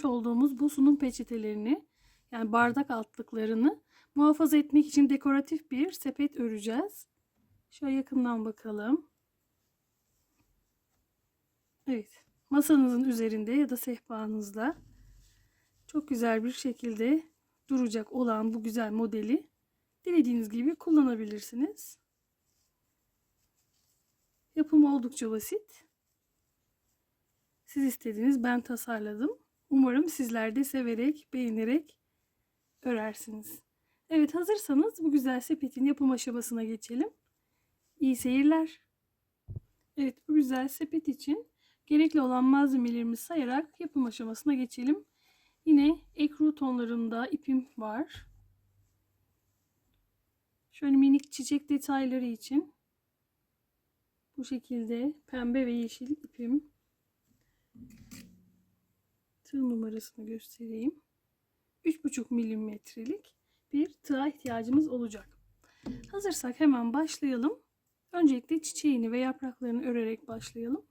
Örmüş olduğumuz bu sunum peçetelerini yani bardak altlıklarını muhafaza etmek için dekoratif bir sepet öreceğiz. Şöyle yakından bakalım. Evet. Masanızın üzerinde ya da sehpanızda çok güzel bir şekilde duracak olan bu güzel modeli dilediğiniz gibi kullanabilirsiniz. Yapımı oldukça basit. Siz istediniz, ben tasarladım. Umarım sizler de severek, beğenerek örersiniz. Evet hazırsanız bu güzel sepetin yapım aşamasına geçelim. İyi seyirler. Evet bu güzel sepet için gerekli olan malzemelerimizi sayarak yapım aşamasına geçelim. Yine ekru tonlarında ipim var. Şöyle minik çiçek detayları için bu şekilde pembe ve yeşil ipim. Tığ numarasını göstereyim. 3,5 milimetrelik bir tığa ihtiyacımız olacak. Hazırsak hemen başlayalım. Öncelikle çiçeğini ve yapraklarını örerek başlayalım.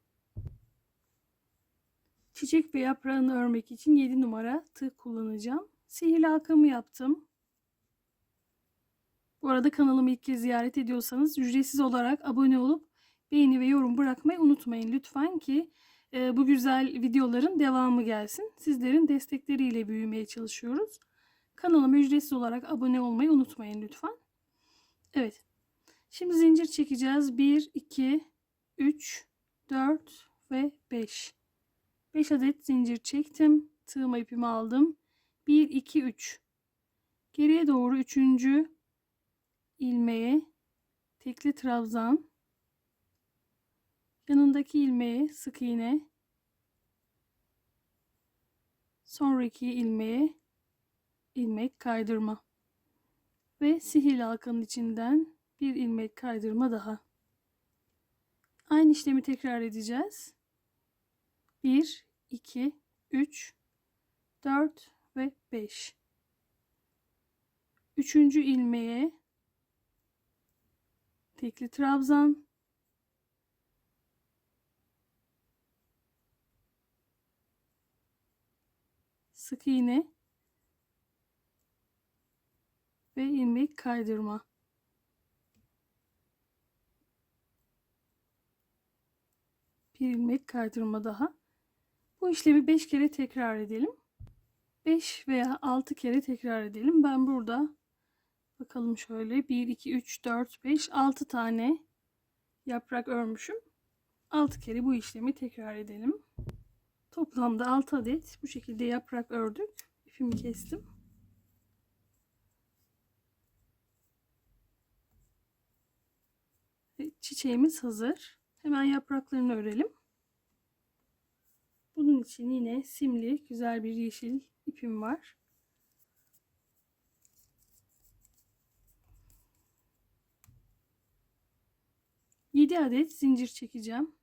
Çiçek ve yaprağını örmek için 7 numara tığ kullanacağım. Sihirli halkamı yaptım. Bu arada kanalımı ilk kez ziyaret ediyorsanız ücretsiz olarak abone olup beğeni ve yorum bırakmayı unutmayın lütfen ki bu güzel videoların devamı gelsin. Sizlerin destekleriyle büyümeye çalışıyoruz. Kanalıma ücretsiz olarak abone olmayı unutmayın lütfen. Evet. Şimdi zincir çekeceğiz. 1, 2, 3, 4 ve 5. 5 adet zincir çektim. Tığıma ipimi aldım. 1, 2, 3. Geriye doğru 3. ilmeğe tekli trabzan. Yanındaki ilmeğe sık iğne. Sonraki ilmeğe ilmek kaydırma. Ve sihirli halkanın içinden bir ilmek kaydırma daha. Aynı işlemi tekrar edeceğiz. 1, 2, 3, 4 ve 5. Üçüncü ilmeğe tekli trabzan. Sık iğne ve ilmek kaydırma. Bir ilmek kaydırma daha. Bu işlemi 5 kere tekrar edelim. 5 veya 6 kere tekrar edelim. Ben burada bakalım şöyle 1 2 3 4 5 6 tane yaprak örmüşüm. 6 kere bu işlemi tekrar edelim. Toplamda 6 adet bu şekilde yaprak ördük. İpimi kestim. Çiçeğimiz hazır. Hemen yapraklarını örelim. Bunun için yine simli güzel bir yeşil ipim var. Yedi adet zincir çekeceğim.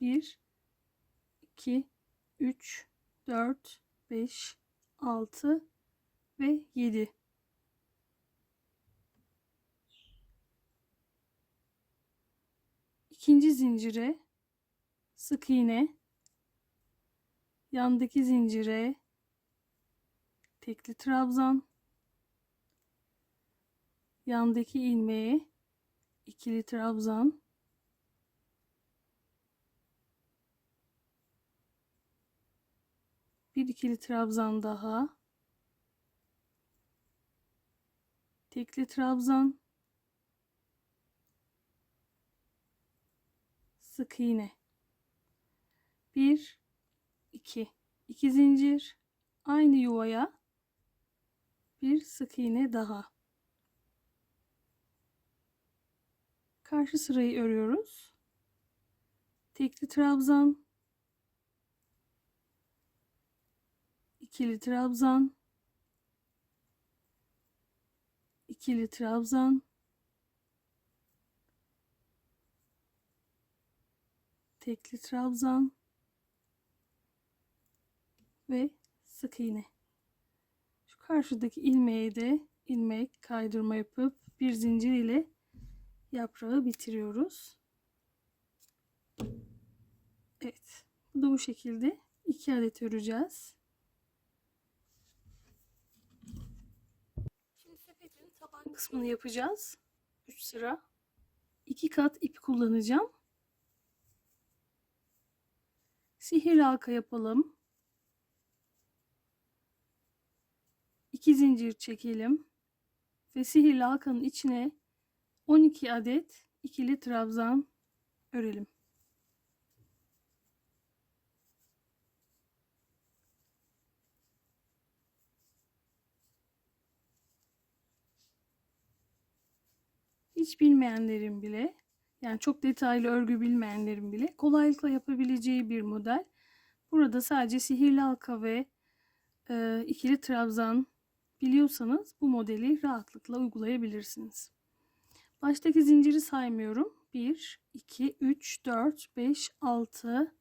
Bir, iki, üç, dört, beş, altı ve yedi. İkinci zincire sık iğne. Yandaki zincire tekli trabzan. Yandaki ilmeğe ikili trabzan bir ikili trabzan daha. Tekli trabzan sık iğne. 1 2 2 zincir. Aynı yuvaya bir sık iğne daha. Karşı sırayı örüyoruz. Tekli trabzan ikili trabzan ikili trabzan tekli trabzan ve sık iğne. Şu karşıdaki ilmeğe de ilmek kaydırma yapıp bir zincir ile yaprağı bitiriyoruz. Evet. Bu da bu şekilde 2 adet öreceğiz. Taban kısmını yapacağız. 3 sıra. 2 kat ip kullanacağım. Sihir halka yapalım. 2 zincir çekelim ve sihirli halkanın içine 12 adet ikili trabzan örelim. Hiç bilmeyenlerin bile yani çok detaylı örgü bilmeyenlerin bile kolaylıkla yapabileceği bir model. Burada sadece sihirli halka ve e, ikili trabzan biliyorsanız bu modeli rahatlıkla uygulayabilirsiniz. Baştaki zinciri saymıyorum. 1, 2, 3, 4, 5, 6,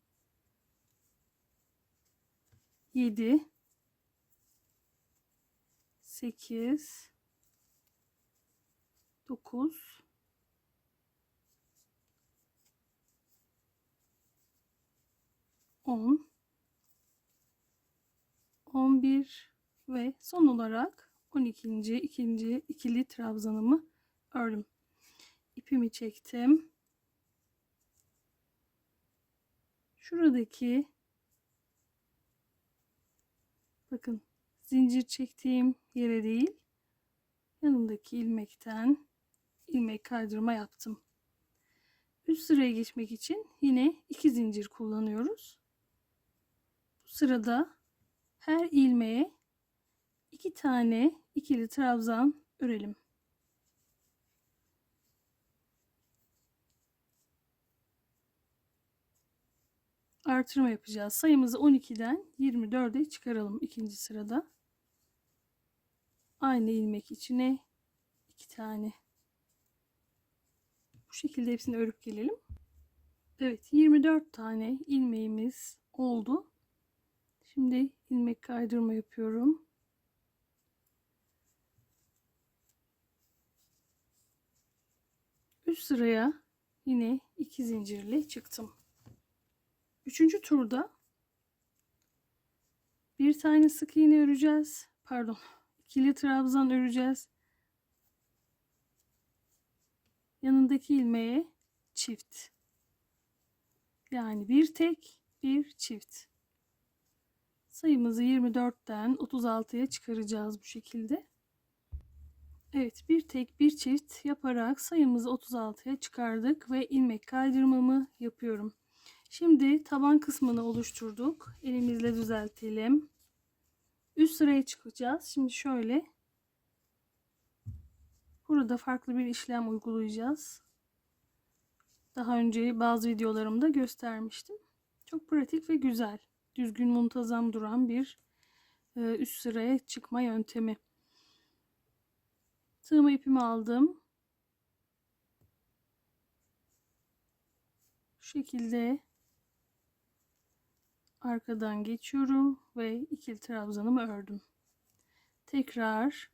7, 8, 9, 10, 11 ve son olarak 12. ikinci ikili trabzanımı ördüm. İpimi çektim. Şuradaki bakın zincir çektiğim yere değil yanındaki ilmekten ilmek kaydırma yaptım. Üst sıraya geçmek için yine iki zincir kullanıyoruz. Bu sırada her ilmeğe iki tane ikili trabzan örelim. Artırma yapacağız. Sayımızı 12'den 24'e çıkaralım ikinci sırada. Aynı ilmek içine iki tane. Bu şekilde hepsini örüp gelelim. Evet 24 tane ilmeğimiz oldu. Şimdi ilmek kaydırma yapıyorum. Üst sıraya yine iki zincirli çıktım. Üçüncü turda bir tane sık iğne öreceğiz. Pardon. ikili trabzan öreceğiz. Yanındaki ilmeğe çift. Yani bir tek bir çift. Sayımızı 24'ten 36'ya çıkaracağız bu şekilde. Evet bir tek bir çift yaparak sayımızı 36'ya çıkardık ve ilmek kaydırmamı yapıyorum. Şimdi taban kısmını oluşturduk. Elimizle düzeltelim. Üst sıraya çıkacağız. Şimdi şöyle burada farklı bir işlem uygulayacağız. Daha önce bazı videolarımda göstermiştim. Çok pratik ve güzel. Düzgün muntazam duran bir e, üst sıraya çıkma yöntemi. Tığımı ipimi aldım. Şu şekilde arkadan geçiyorum ve ikili trabzanımı ördüm. Tekrar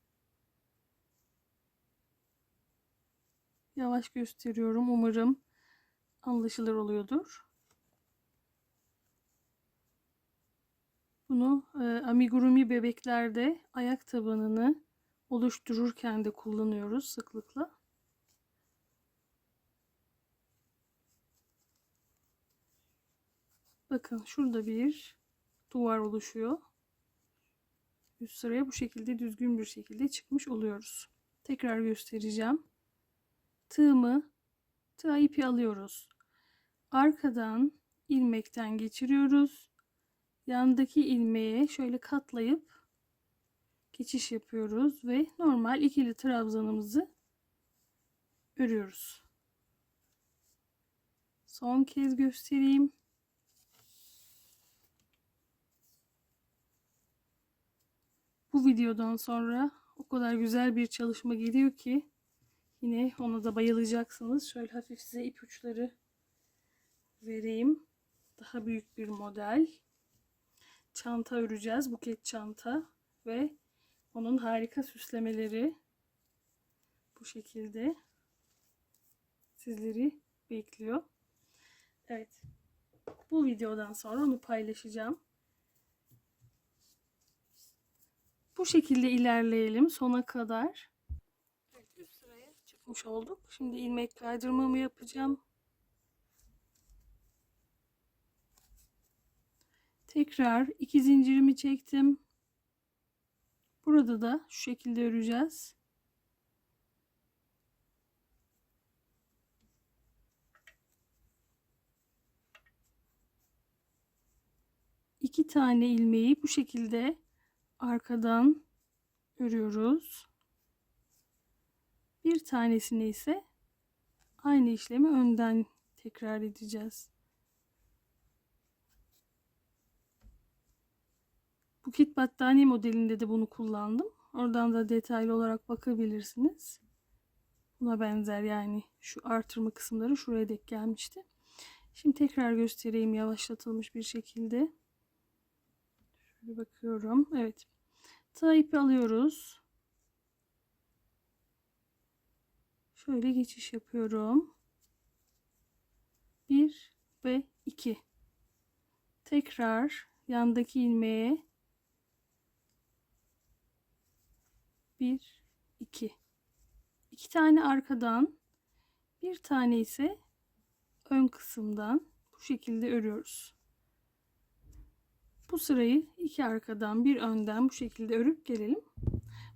yavaş gösteriyorum. Umarım anlaşılır oluyordur. Bunu e, amigurumi bebeklerde ayak tabanını oluştururken de kullanıyoruz sıklıkla. Bakın şurada bir duvar oluşuyor. Üst sıraya bu şekilde düzgün bir şekilde çıkmış oluyoruz. Tekrar göstereceğim. Tığımı tığa ipi alıyoruz. Arkadan ilmekten geçiriyoruz. Yandaki ilmeğe şöyle katlayıp geçiş yapıyoruz ve normal ikili trabzanımızı örüyoruz. Son kez göstereyim. Bu videodan sonra o kadar güzel bir çalışma geliyor ki Yine ona da bayılacaksınız. Şöyle hafif size ipuçları vereyim. Daha büyük bir model. Çanta öreceğiz. Buket çanta ve onun harika süslemeleri bu şekilde sizleri bekliyor. Evet. Bu videodan sonra onu paylaşacağım. Bu şekilde ilerleyelim sona kadar. Çıkmış olduk. Şimdi ilmek kaydırmamı yapacağım. Tekrar iki zincirimi çektim. Burada da şu şekilde öreceğiz. İki tane ilmeği bu şekilde arkadan örüyoruz. Bir tanesini ise aynı işlemi önden tekrar edeceğiz. Buket battaniye modelinde de bunu kullandım. Oradan da detaylı olarak bakabilirsiniz. Buna benzer yani şu artırma kısımları şuraya dek gelmişti. Şimdi tekrar göstereyim yavaşlatılmış bir şekilde. Şöyle bakıyorum. Evet. Tığ ipi alıyoruz. Şöyle geçiş yapıyorum. 1 ve 2. Tekrar yandaki ilmeğe 1 2 2 tane arkadan bir tane ise ön kısımdan bu şekilde örüyoruz. Bu sırayı iki arkadan bir önden bu şekilde örüp gelelim.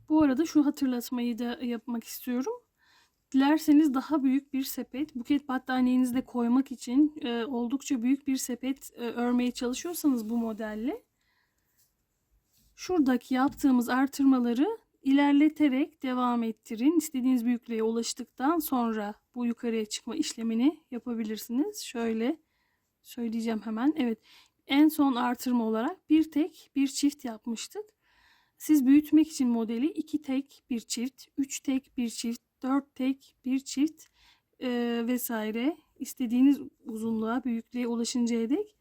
Bu arada şu hatırlatmayı da yapmak istiyorum. Dilerseniz daha büyük bir sepet, buket battaniyenizde koymak için e, oldukça büyük bir sepet e, örmeye çalışıyorsanız bu modelle şuradaki yaptığımız artırmaları ilerleterek devam ettirin. İstediğiniz büyüklüğe ulaştıktan sonra bu yukarıya çıkma işlemini yapabilirsiniz. Şöyle söyleyeceğim hemen. Evet en son artırma olarak bir tek bir çift yapmıştık. Siz büyütmek için modeli iki tek bir çift, üç tek bir çift, dört tek bir çift e, vesaire istediğiniz uzunluğa, büyüklüğe ulaşıncaya dek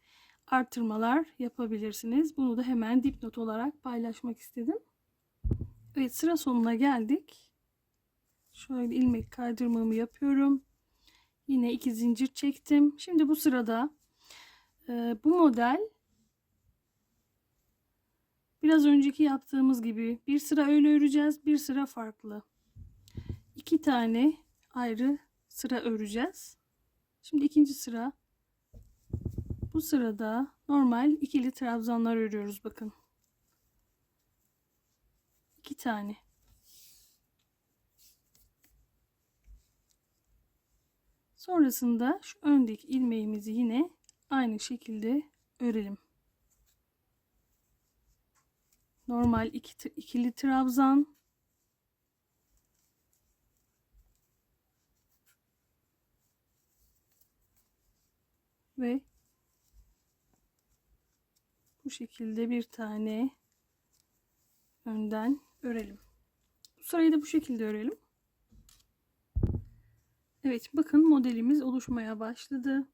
artırmalar yapabilirsiniz. Bunu da hemen dipnot olarak paylaşmak istedim. Evet sıra sonuna geldik. Şöyle ilmek kaydırmamı yapıyorum. Yine iki zincir çektim. Şimdi bu sırada e, bu model biraz önceki yaptığımız gibi bir sıra öyle öreceğiz, bir sıra farklı. İki tane ayrı sıra öreceğiz. Şimdi ikinci sıra. Bu sırada normal ikili trabzanlar örüyoruz bakın. İki tane. Sonrasında şu öndeki ilmeğimizi yine aynı şekilde örelim. Normal iki, ikili trabzan. Ve bu şekilde bir tane önden örelim. Bu sırayı da bu şekilde örelim. Evet bakın modelimiz oluşmaya başladı.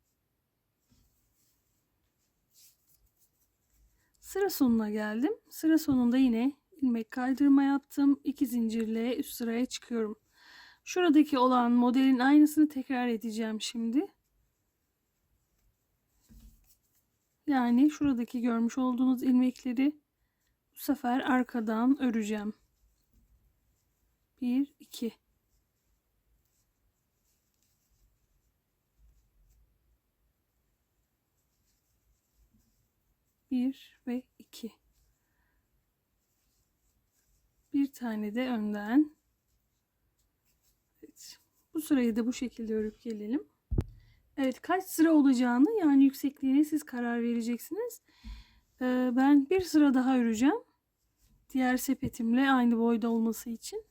Sıra sonuna geldim. Sıra sonunda yine ilmek kaydırma yaptım. İki zincirle üst sıraya çıkıyorum. Şuradaki olan modelin aynısını tekrar edeceğim şimdi. Yani şuradaki görmüş olduğunuz ilmekleri bu sefer arkadan öreceğim. 1 2 1 ve 2 bir tane de önden evet. bu sırayı da bu şekilde örüp gelelim Evet kaç sıra olacağını yani yüksekliğine siz karar vereceksiniz ee, ben bir sıra daha öreceğim diğer sepetimle aynı boyda olması için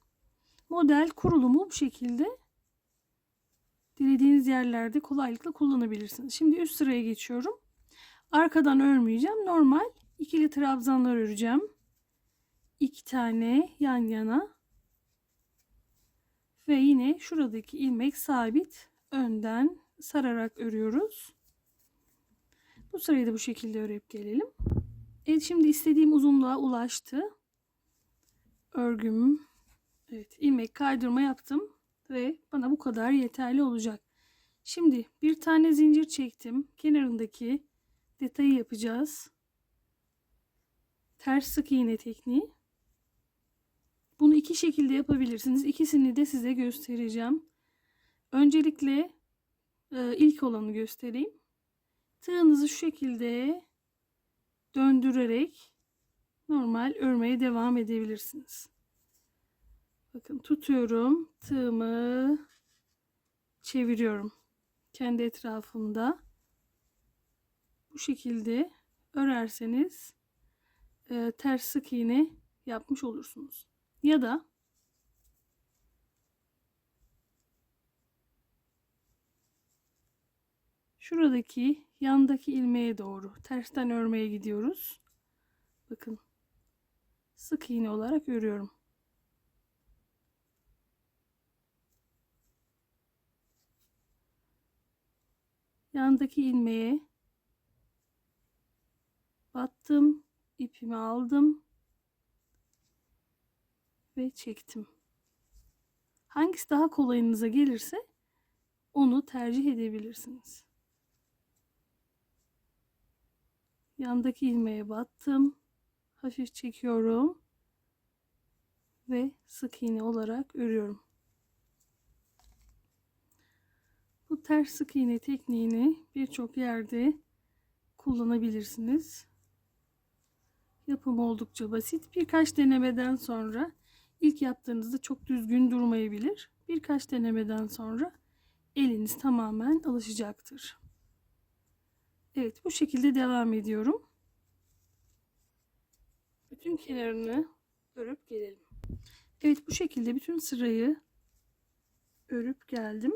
model kurulumu bu şekilde dilediğiniz yerlerde kolaylıkla kullanabilirsiniz şimdi üst sıraya geçiyorum Arkadan örmeyeceğim. Normal ikili trabzanlar öreceğim. İki tane yan yana. Ve yine şuradaki ilmek sabit önden sararak örüyoruz. Bu sırayı da bu şekilde örüp gelelim. Evet şimdi istediğim uzunluğa ulaştı. Örgüm. Evet ilmek kaydırma yaptım. Ve bana bu kadar yeterli olacak. Şimdi bir tane zincir çektim. Kenarındaki detayı yapacağız. Ters sık iğne tekniği. Bunu iki şekilde yapabilirsiniz. İkisini de size göstereceğim. Öncelikle e, ilk olanı göstereyim. Tığınızı şu şekilde döndürerek normal örmeye devam edebilirsiniz. Bakın tutuyorum. Tığımı çeviriyorum. Kendi etrafında. Bu şekilde örerseniz e, ters sık iğne yapmış olursunuz. Ya da şuradaki yandaki ilmeğe doğru tersten örmeye gidiyoruz. Bakın sık iğne olarak örüyorum. Yandaki ilmeğe battım, ipimi aldım ve çektim. Hangisi daha kolayınıza gelirse onu tercih edebilirsiniz. Yandaki ilmeğe battım. Hafif çekiyorum ve sık iğne olarak örüyorum. Bu ters sık iğne tekniğini birçok yerde kullanabilirsiniz. Yapım oldukça basit. Birkaç denemeden sonra ilk yaptığınızda çok düzgün durmayabilir. Birkaç denemeden sonra eliniz tamamen alışacaktır. Evet bu şekilde devam ediyorum. Bütün kenarını örüp gelelim. Evet bu şekilde bütün sırayı örüp geldim.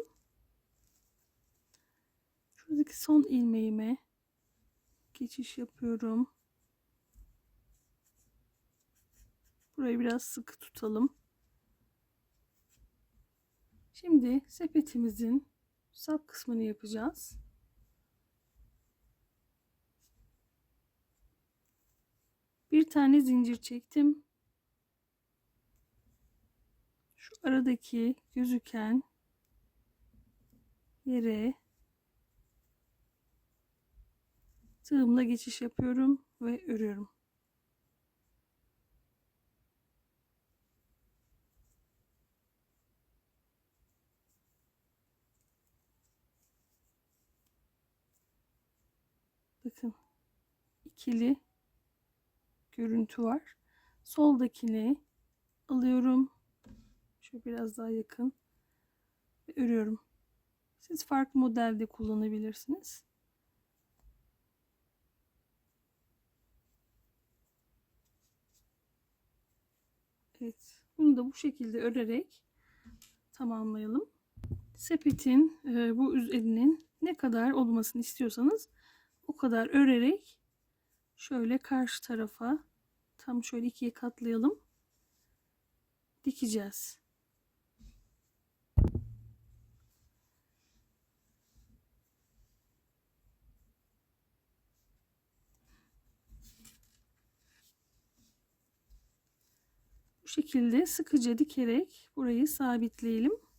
Şuradaki son ilmeğime geçiş yapıyorum. Burayı biraz sıkı tutalım. Şimdi sepetimizin sap kısmını yapacağız. Bir tane zincir çektim. Şu aradaki gözüken yere tığımla geçiş yapıyorum ve örüyorum. Bakın ikili görüntü var. Soldakini alıyorum. Şöyle biraz daha yakın. Ve örüyorum. Siz farklı modelde kullanabilirsiniz. Evet. Bunu da bu şekilde örerek tamamlayalım. Sepetin e, bu üzerinin ne kadar olmasını istiyorsanız o kadar örerek şöyle karşı tarafa tam şöyle ikiye katlayalım. Dikeceğiz. Bu şekilde sıkıca dikerek burayı sabitleyelim.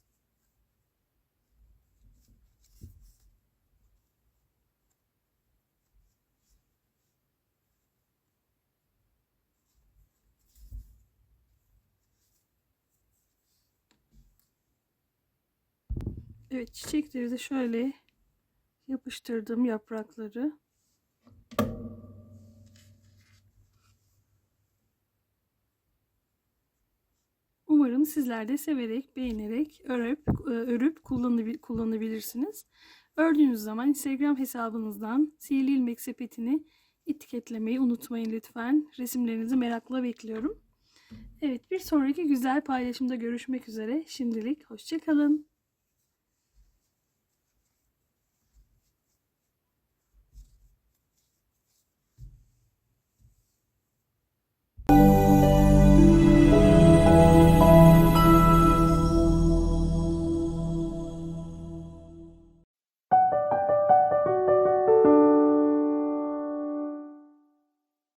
Evet çiçekleri de şöyle yapıştırdım yaprakları. Umarım sizler de severek, beğenerek örüp, e, örüp kullanabilirsiniz. Ördüğünüz zaman Instagram hesabınızdan sihirli ilmek sepetini etiketlemeyi unutmayın lütfen. Resimlerinizi merakla bekliyorum. Evet bir sonraki güzel paylaşımda görüşmek üzere. Şimdilik hoşçakalın.